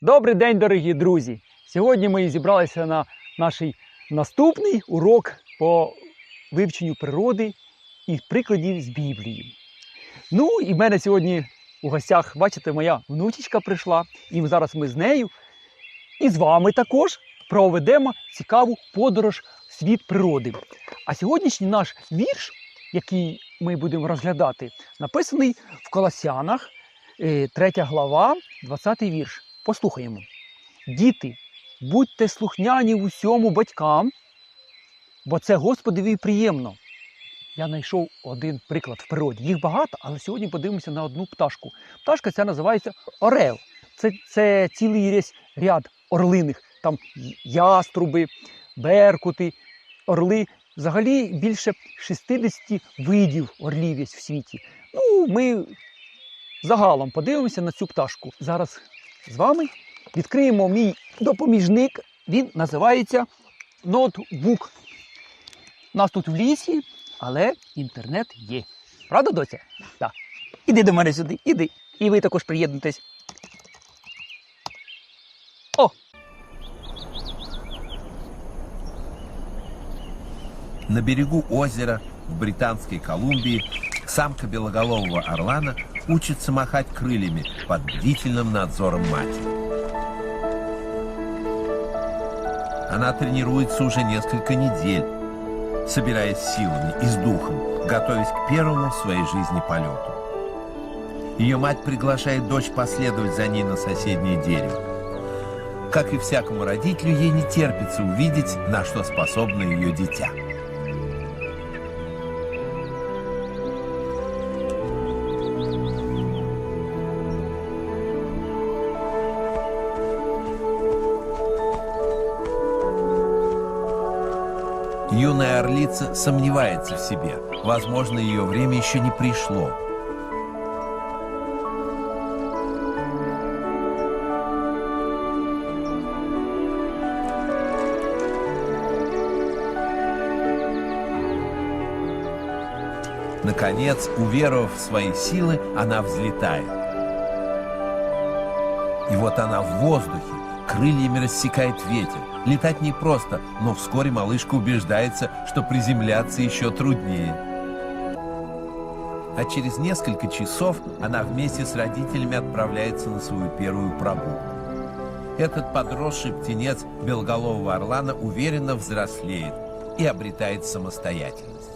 Добрий день, дорогі друзі! Сьогодні ми зібралися на наш наступний урок по вивченню природи і прикладів з Біблії. Ну і в мене сьогодні у гостях, бачите, моя внучечка прийшла, і зараз ми з нею і з вами також проведемо цікаву подорож в світ природи. А сьогоднішній наш вірш, який ми будемо розглядати, написаний в Колосянах, 3 глава, 20 вірш. Послухаємо. Діти, будьте слухняні в усьому батькам, бо це Господові приємно. Я знайшов один приклад в природі. Їх багато, але сьогодні подивимося на одну пташку. Пташка ця називається Орел. Це, це цілий ряд, ряд орлиних. Там яструби, беркути, орли. Взагалі більше 60 видів орлів є в світі. Ну, ми загалом подивимося на цю пташку. Зараз з вами відкриємо мій допоміжник. Він називається ноутбук. У нас тут в лісі, але інтернет є. Правда, доця? Так. Іди до мене сюди, іди. І ви також приєднуйтесь. О! На берегу озера в Британской Колумбии самка белоголового орлана учится махать крыльями под бдительным надзором матери. Она тренируется уже несколько недель, собираясь силами и с духом, готовясь к первому в своей жизни полету. Ее мать приглашает дочь последовать за ней на соседнее дерево. Как и всякому родителю, ей не терпится увидеть, на что способно ее дитя. Юная орлица сомневается в себе. Возможно, ее время еще не пришло. Наконец, уверовав в свои силы, она взлетает. И вот она в воздухе, крыльями рассекает ветер. Летать непросто, но вскоре малышка убеждается, что приземляться еще труднее. А через несколько часов она вместе с родителями отправляется на свою первую прогулку. Этот подросший птенец белоголового орлана уверенно взрослеет и обретает самостоятельность.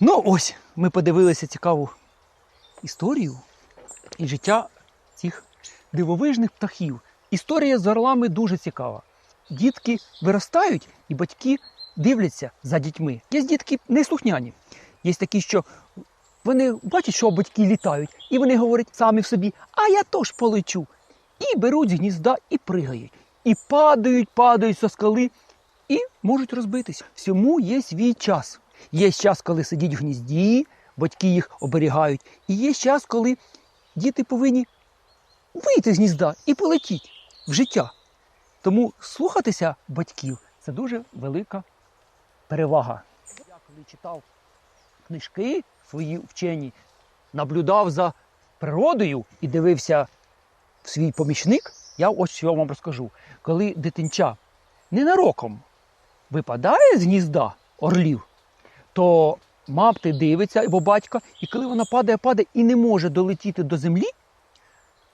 Ну ось, ми подивилися цікаву історію і життя цих дивовижних птахів. Історія з орлами дуже цікава. Дітки виростають, і батьки дивляться за дітьми. Є дітки неслухняні. Є такі, що вони бачать, що батьки літають, і вони говорять самі в собі, а я теж полечу. І беруть з гнізда і пригають. І падають, падають со скали, і можуть розбитися. Всьому є свій час. Є час, коли сидять в гнізді, батьки їх оберігають, і є час, коли діти повинні вийти з гнізда і полетіти в життя. Тому слухатися батьків це дуже велика перевага. Я коли читав книжки свої вчені, наблюдав за природою і дивився в свій помічник, я ось що вам розкажу. Коли дитинча ненароком випадає з гнізда орлів, то мапти дивиться, або батько, і коли вона падає, падає і не може долетіти до землі,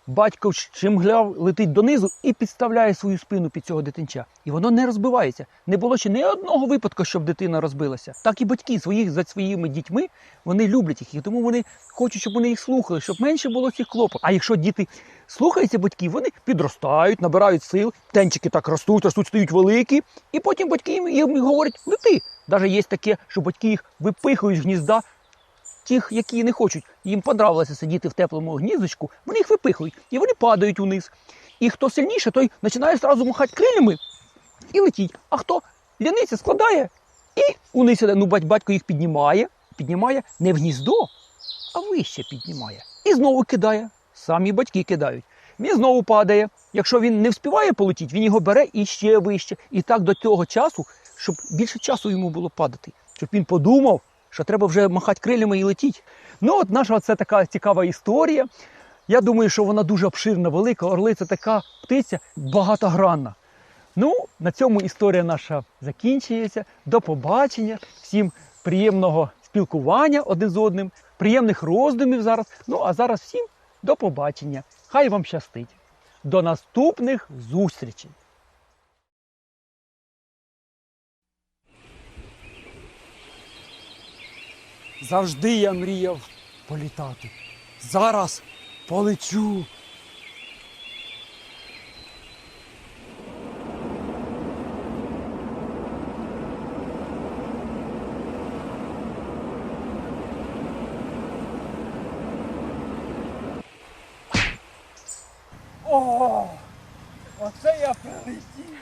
батько щемгляв летить донизу і підставляє свою спину під цього дитинча. І воно не розбивається. Не було ще ні одного випадку, щоб дитина розбилася. Так і батьки своїх за своїми дітьми вони люблять їх, і тому вони хочуть, щоб вони їх слухали, щоб менше було цих клопот. А якщо діти слухаються батьків, вони підростають, набирають сил, тенчики так ростуть, ростуть, стають великі, і потім батьки їм, їм говорять, лети. Навіть є таке, що батьки їх випихують з гнізда. Тих, які не хочуть, їм подобалося сидіти в теплому гніздочку, вони їх випихують і вони падають униз. І хто сильніше, той починає одразу махати крилями і летіть. А хто ляниця складає і униз іде. Ну, бать- батько їх піднімає, піднімає не в гніздо, а вище піднімає. І знову кидає. Самі батьки кидають. Він знову падає. Якщо він не вспіває полетіти, він його бере і ще вище. І так до того часу, щоб більше часу йому було падати, щоб він подумав, що треба вже махати крилями і летіти. Ну, от наша це така цікава історія. Я думаю, що вона дуже обширна, велика. Орли це така птиця багатогранна. Ну, на цьому історія наша закінчується. До побачення. Всім приємного спілкування один з одним, приємних роздумів зараз. Ну а зараз всім до побачення. Хай вам щастить. До наступних зустрічей! Завжди я мріяв політати. Зараз полечу. О, оце я прилетів.